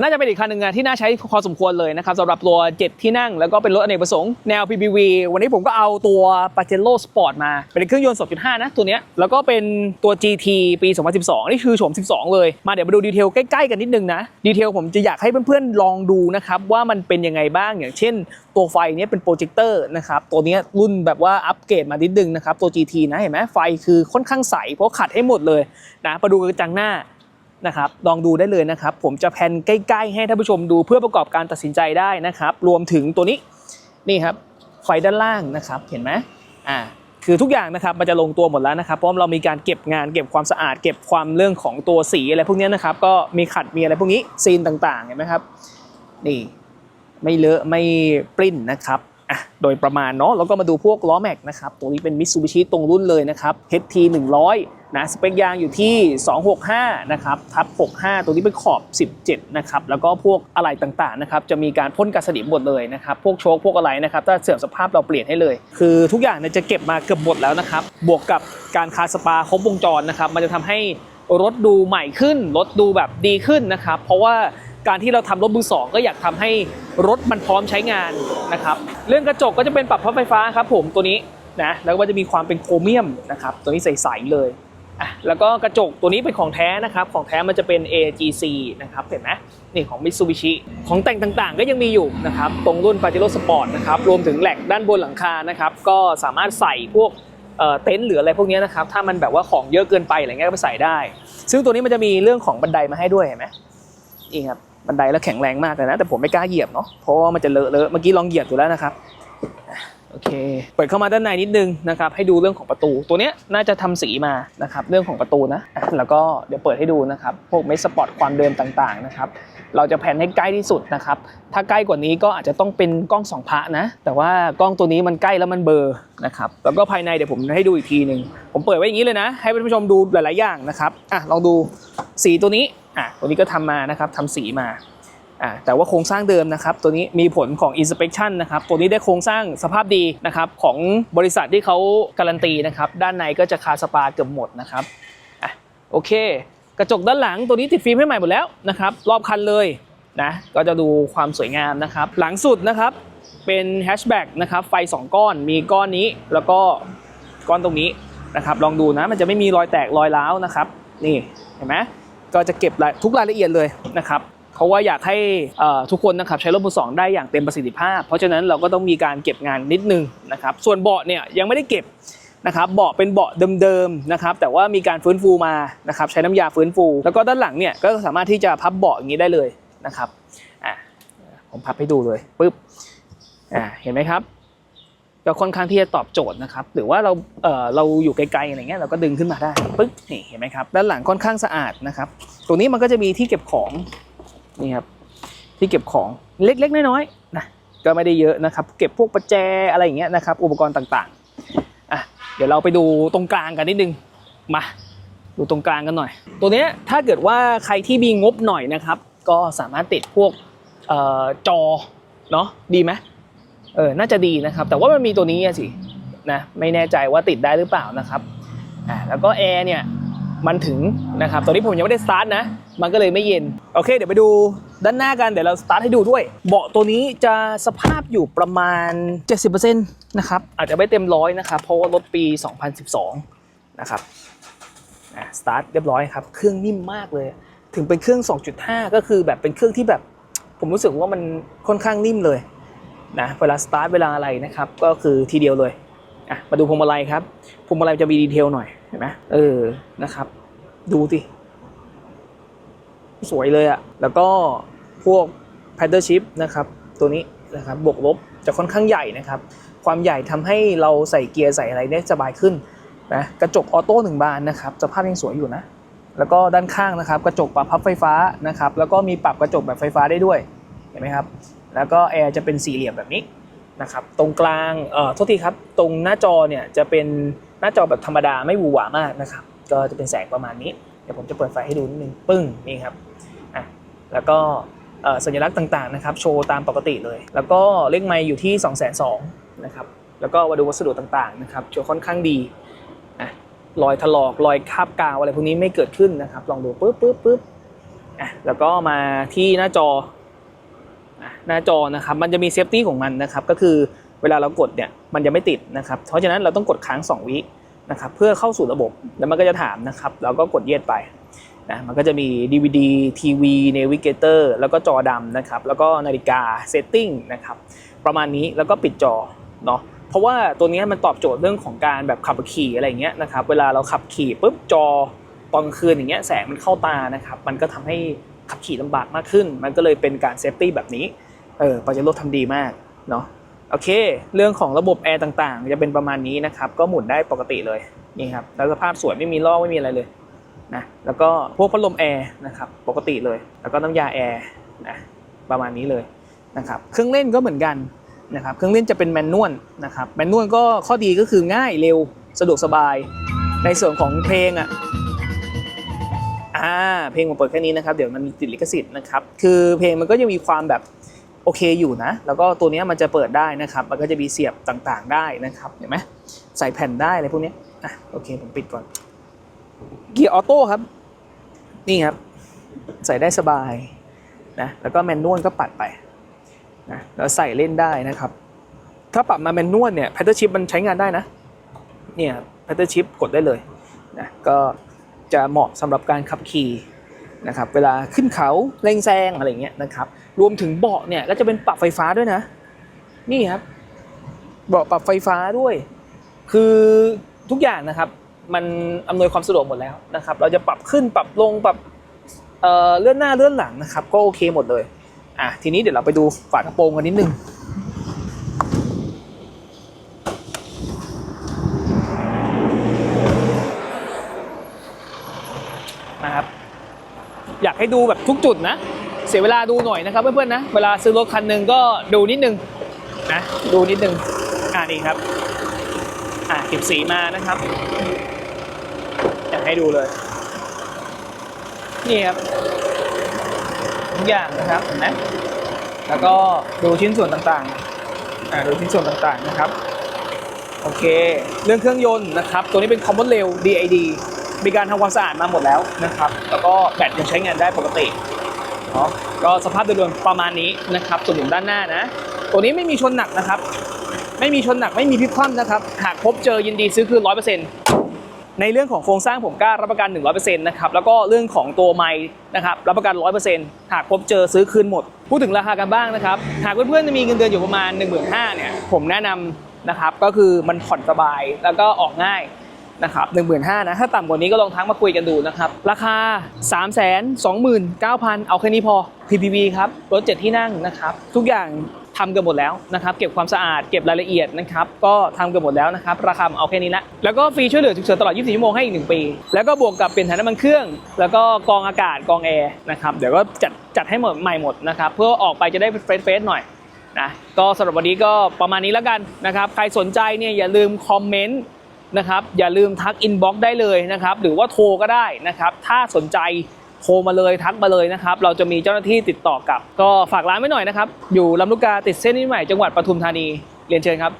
น่าจะเป็นอีกคันหนึ่งอะที่น่าใช้พอสมควรเลยนะครับสำหรับตัว 7 ที่นั่ง แล้วก็เป็นรถอเนกประสงค์แนว PPV วันนี้ผมก็เอาตัว p a j e r o Sport มา เป็นเครื่องยนต์ 2.5 นะ ตัวเนี้ยแล้วก็เป็นตัว GT ปี 2012 นี่คือโฉม 12 เลย มาเดี๋ยวมาดูดีเทลใกล้ ๆ กันนิดนึงนะ ดีเทลผมจะอยากให้เพื่อนๆ ลองดูนะครับ ว่ามันเป็นยังไงบ้างอย่างเช่น ตัวไฟเนี้ยเป็นโปรเจคเตอร์นะครับตัวเนี้ยรุ่นแบบว่าอัปเกรดมานิดนึงนะครับตัว GT นะเห็นไหมไฟคือค่อนข้างใสเพราะขัดให้หมดเลยนะมาดูกระจังหน้า นะครับลองดูได้เลยนะครับ ผมจะแพนใกล้ ๆ ให้ท่านผู้ชมดูเพื่อประกอบการตัดสินใจได้นะครับ รวมถึงตัวนี้นี่ครับไฟด้านล่างนะครับเห็นไหมอ่าคือทุกอย่างนะครับมันจะลงตัวหมดแล้วนะครับเพราะเรามีการเก็บงานเก็บความสะอาด เก็บความเรื่องของตัวสีอะไรพวกนี้นะครับ ก็มีขัดมีอะไรพวกนี้ซีนต่างๆเห็นไหมครับนี่ไม่เลอะไม่ปริ้นนะครับ อะโดยประมาณเนาะแล้วก็มาดูพวกล้อแม็กนะครับตัวนี้เป็น Mitsubishi ตรงรุ่นเลยนะครับ HT 100นะสเปคยางอยู่ที่ 265 นะครับทับ 65 ตัวนี้เป็นขอบ 17 นะครับ แล้วก็พวกอะไหล่ต่างๆนะครับจะมีการพ่นกาสนิมหมดเลยนะครับพวกโชคพวกอะไรนะครับถ้าเสื่อมสภาพเราเปลี่ยนให้เลย คือทุกอย่างเนี่ยจะเก็บมาเกือบหมดแล้วนะครับบวกกับการคาสปาครบวงจรนะครับมันจะทำให้รถดูใหม่ขึ้น รถดูแบบดีขึ้นนะครับ เพราะว่า การที่เราทำรถมือสองก็อยากทำให้รถมันพร้อมใช้งานนะครับเรื่องกระจกก็จะเป็นปรับพับไฟฟ้าครับผมตัวนี้นะแล้วก็จะมีความเป็นโครเมียมนะครับตัวนี้ใสๆเลยอะแล้วก็กระจกตัวนี้เป็นของแท้นะครับของแท้มันจะเป็น AGC นะครับเห็นไหมนี่ของ Mitsubishi ของแต่งต่างๆ ก็ยังมีอยู่นะครับตรงรุ่น Pajero Sport นะครับรวมถึงแหลกด้านบนหลังคานะครับก็สามารถใส่พวกเอ่อเต็นท์หรืออะไรพวกนี้นะครับถ้ามันแบบว่าของเยอะเกินไปอะไรเงี้ยก็ไปใส่ได้ ซึ่งตัวนี้มันจะมีเรื่องของบันไดมาให้ด้วยเห็นไหมนี่ครับ บันไดแล้วแข็งแรงมากเลยนะ แต่ผมไม่กล้าเหยียบเนาะเพราะว่ามันจะเลอะเลอะเมื่อกี้ลองเหยียบอยู่แล้วนะครับโอเค เปิดเข้ามาด้านในนิดนึงนะครับ ให้ดูเรื่องของประตู ตัวเนี้ยน่าจะทำสีมานะครับ เรื่องของประตูนะ แล้วก็เดี๋ยวเปิดให้ดูนะครับ พวกเมสสปอร์ตความเดิมต่างๆนะครับ เราจะแผนให้ใกล้ที่สุดนะครับ ถ้าใกล้กว่านี้ก็อาจจะต้องเป็นกล้องสองพระนะ แต่ว่ากล้องตัวนี้มันใกล้แล้วมันเบอร์นะครับ แล้วก็ภายในเดี๋ยวผมให้ดูอีกทีหนึ่ง ผมเปิดไว้อย่างนี้เลยนะ ให้ท่านผู้ชมดูหลายๆอย่างนะครับ อะลองดูสีตัวนี้ อะตัวนี้ก็ทำมานะครับทำสีมาอ่าแต่ว่าโครงสร้างเดิมนะครับตัวนี้มีผลของ inspection นะครับตัวนี้ได้โครงสร้างสภาพดีนะครับของบริษัทที่เขาการันตีนะครับด้านในก็จะคาสปาเกือบหมดนะครับอะโอเค กระจกด้านหลังตัวนี้ติดฟิล์มให้ใหม่หมดแล้วนะครับรอบคันเลยนะก็จะดูความสวยงามนะครับหลังสุดนะครับเป็นแฮชแบ็กนะครับไฟ 2 ก้อนมีก้อนนี้แล้วก็ก้อนตรงนี้นะครับลองดูนะมันจะไม่มีรอยแตกรอยร้าวนะครับนี่เห็นไหม ก็จะเก็บรายทุกรายละเอียดเลยนะครับเพราะว่าอยากให้ทุกคนนะครับใช้รถมือสองได้อย่างเต็มประสิทธิภาพ เพราะฉะนั้นเราก็ต้องมีการเก็บงานนิดนึงนะครับส่วนเบาะเนี่ยยังไม่ได้เก็บนะครับเบาะเป็นเบาะเดิมๆนะครับแต่ว่ามีการฟื้นฟูมานะครับใช้น้ำยาฟื้นฟู แล้วก็ด้านหลังเนี่ยก็สามารถที่จะพับเบาะอย่างนี้ได้เลยนะครับอะผมพับให้ดูเลยปึ๊บอ่าเห็นไหมครับ ก็ค่อนข้างที่จะตอบโจทย์นะครับ หรือว่าเราเออเราอยู่ไกลๆอะไรเงี้ยเราก็ดึงขึ้นมาได้ปึ๊บนี่เห็นไหมครับด้านหลังค่อนข้างสะอาดนะครับ ตรงนี้มันก็จะมีที่เก็บของนี่ครับที่เก็บของเล็กๆน้อยๆนะก็ไม่ได้เยอะนะครับ เก็บพวกประแจอะไรอย่างเงี้ยนะครับ อุปกรณ์ต่างๆอะเดี๋ยวเราไปดูตรงกลางกันนิดนึงมาดูตรงกลางกันหน่อย ตัวเนี้ยถ้าเกิดว่าใครที่มีงบหน่อยนะครับ ก็สามารถติดพวกออจอเนาะดีไหม เออ น่าจะดีนะครับ แต่ว่ามันมีตัวนี้สินะ ไม่แน่ใจว่าติดได้หรือเปล่านะครับ อะแล้วก็แอร์เนี่ย มันถึงนะครับ ตอนนี้ผมยังไม่ได้สตาร์ทนะ มันก็เลยไม่เย็น โอเค เดี๋ยวไปดูด้านหน้ากัน เดี๋ยวเราสตาร์ทให้ดูด้วย เบาะตัวนี้จะสภาพอยู่ประมาณ 70%นะครับ อาจจะไม่เต็มร้อยนะครับ เพราะว่ารถปี 2012 นะครับ อะสตาร์ทเรียบร้อยครับ เครื่องนิ่มมากเลย ถึงเป็นเครื่อง 2.5 ก็คือแบบเป็นเครื่องที่แบบ ผมรู้สึกว่ามันค่อนข้างนิ่มเลย นะเวลาสตาร์ทเวลาอะไรนะครับก็คือทีเดียวเลยอะมาดูพวงมาลัยครับพวงมาลัยจะมีดีเทลหน่อยเห็นไหมเออนะครับ ดูสิสวยเลยอะแล้วก็พวก paddle shift นะครับตัวนี้นะครับบวกลบจะค่อนข้างใหญ่นะครับ ความใหญ่ทำให้เราใส่เกียร์ใส่อะไรได้สบายขึ้นนะกระจกออโต้หนึ่งบานนะครับสภาพยังสวยอยู่นะ แล้วก็ด้านข้างนะครับ กระจกปรับพับไฟฟ้านะครับ แล้วก็มีปรับกระจกแบบไฟฟ้าได้ด้วยเห็นไหมครับ แล้วก็แอร์จะเป็นสี่เหลี่ยมแบบนี้นะครับตรงกลางเอ่อโทษทีครับตรงหน้าจอเนี่ยจะเป็นหน้าจอแบบธรรมดาไม่หวือหวามากนะครับก็จะเป็นแสงประมาณนี้ เดี๋ยวผมจะเปิดไฟให้ดูนิดนึงปึ้งนี่ครับอะแล้วก็สัญลักษณ์ต่างๆนะครับโชว์ตามปกติเลย แล้วก็เลขไมล์อยู่ที่ 2 2 0 0 0นะครับแล้วก็วัสดุต่างๆนะครับโชว์ค่อนข้างดีอะรอยถลอกรอยคราบกาวอะไรพวกนี้ไม่เกิดขึ้นนะครับลองดูปึ๊บปึ๊บปึ๊บอะแล้วก็มาที่หน้าจอ หน้าจอนะครับมันจะมีเซฟตี้ของมันนะครับก็คือเวลาเรากดเนี่ยมันจะไม่ติดนะครับเพราะฉะนั้นเราต้องกดค้าง2วินะครับเพื่อเข้าสู่ระบบแล้วมันก็จะถามนะครับเราก็กดเย็ดไปนะมันก็จะมี DVD ทีวี Navigator แล้วก็จอดำนะครับแล้วก็นาฬิกา Setting นะครับประมาณนี้แล้วก็ปิดจอเนาะเพราะว่าตัวนี้มันตอบโจทย์เรื่องของการแบบขับขี่อะไรเงี้ยนะครับเวลาเราขับขี่ปุ๊บจอตอนคืนอย่างเงี้ยแสงมันเข้าตานะครับมันก็ทำให้ขับขี่ลำบากมากขึ้น มันก็เลยเป็นการเซฟตี้แบบนี้ เออปาเจโร่ทำดีมากเนาะโอเค เรื่องของระบบแอร์ต่างๆ จะเป็นประมาณนี้นะครับ ก็หมุนได้ปกติเลยนี่ครับแล้วสภาพสวยไม่มีลอกไม่มีอะไรเลยนะแล้วก็พวกพัดลมแอร์นะครับปกติเลย แล้วก็น้ำยาแอร์นะประมาณนี้เลยนะครับเครื่องเล่นก็เหมือนกันนะครับเครื่องเล่นจะเป็นแมนนวลนะครับแมนนวลก็ข้อดีก็คือง่ายเร็วสะดวกสบาย ในส่วนของเพลงอะอ่าเพลงผมเปิดแค่นี้นะครับ เดี๋ยวมันมีติดลิขสิทธิ์นะครับคือเพลงมันก็ยังมีความแบบ โอเคอยู่นะ แล้วก็ตัวนี้มันจะเปิดได้นะครับ มันก็จะมีเสียบต่างๆได้นะครับ เห็นไหมใส่แผ่นได้อะไรพวกนี้อะโอเคผมปิดก่อน เกียร์ออโต้ครับ นี่ครับ ใส่ได้สบายนะ แล้วก็แมนนวลก็ปัดไปนะ แล้วใส่เล่นได้นะครับ ถ้าปรับมาแมนนวลเนี่ยแพทเทิร์ชิปมันใช้งานได้นะ เนี่ยแพทเทิร์ชิปกดได้เลยนะ ก็จะเหมาะสำหรับการขับขี่ นะครับเวลาขึ้นเขาเร่งแซงอะไรเงี้ยนะครับ รวมถึงเบาะเนี่ยก็จะเป็นปรับไฟฟ้าด้วยนะ นี่ครับ เบาะปรับไฟฟ้าด้วย คือทุกอย่างนะครับ มันอำนวยความสะดวกหมดแล้วนะครับ เราจะปรับขึ้นปรับลงปรับเเลื่อนหน้าเลื่อนหลังนะครับ ก็โอเคหมดเลยอะทีนี้เดี๋ยวเราไปดูฝากระโปรงกันนิดนึง นะครับอยาก ให้ดูแบบทุกจุดนะ เสียเวลาดูหน่อยนะครับเพื่อนๆนะ เวลาซื้อรถคันหนึ่งก็ดูนิดนึงนะ ดูนิดนึงอ่านี่ครับ อ่าเก็บสีมานะครับอยากให้ดูเลย นี่ครับทุกอย่างนะครับเห็นไหมแล้วก็ดูชิ้นส่วนต่างๆอ่าดูชิ้นส่วนต่างๆนะครับ โอเค เรื่องเครื่องยนต์นะครับ ตัวนี้เป็น Common Rail DID มีการทำความสะอาดมาหมดแล้วนะครับ แล้วก็แบตยังใช้งานได้ปกติเนาะก็สภาพโดยรวมประมาณนี้นะครับ ส่วนหนุนด้านหน้านะ ตัวนี้ไม่มีชนหนักนะครับ ไม่มีชนหนักไม่มีพิคว่ำนะครับ หากพบเจอยินดีซื้อคืน100%ในเรื่องของโครงสร้างผมกล้ารับประกัน 100%นะครับแล้วก็เรื่องของตัวไม้นะครับรับประกัน 100%หากพบเจอซื้อคืนหมด พูดถึงราคากันบ้างนะครับ หากเพื่อนๆจะมีเงินเดือนอยู่ประมาณ 1 5 0 0 0เนี่ยผมแนะนำนะครับก็คือมันผ่อนสบายแล้วก็ออกง่าย นะครับ1 5 0 0 0นห้านะถ้าต่ำกว่านี้ก็ลองทักมาคุยกันดูนะครับ ราคา 3 2 9 0 0 0 เอาแค่นี้พอ PPV ครับ รถเจ็ดที่นั่งนะครับ ทุกอย่างทำกันหมดแล้วนะครับ เก็บความสะอาดเก็บรายละเอียดนะครับ ก็ทำกันหมดแล้วนะครับ ราคาเอาแค่นี้ละแล้วก็ฟรีช่วยเหลือฉุกเฉินตลอด 24 ชั่วโมงให้อีก 1 ปี แล้วก็บวกกับเปลี่ยนถ่ายน้ำมันเครื่อง แล้วก็กรองอากาศกรองแอร์นะครับเดี๋ยวก็จัดจัดให้หมดใหม่หมดนะครับเพื่อออกไปจะได้เฟรชเฟสหน่อยนะก็สำหรับวันนี้ก็ประมาณนี้แล้วกันนะครับใครสนใจเนี่ยอย่าลืมคอมเมนต์ นะครับ อย่าลืมทักอินบ็อกซ์ได้เลยนะครับ หรือว่าโทรก็ได้นะครับ ถ้าสนใจโทรมาเลยทักมาเลยนะครับ เราจะมีเจ้าหน้าที่ติดต่อกลับ ก็ฝากร้านไว้หน่อยนะครับ อยู่ลำลูกกาติดเส้นนิดใหม่จังหวัดปทุมธานีเรียนเชิญครับ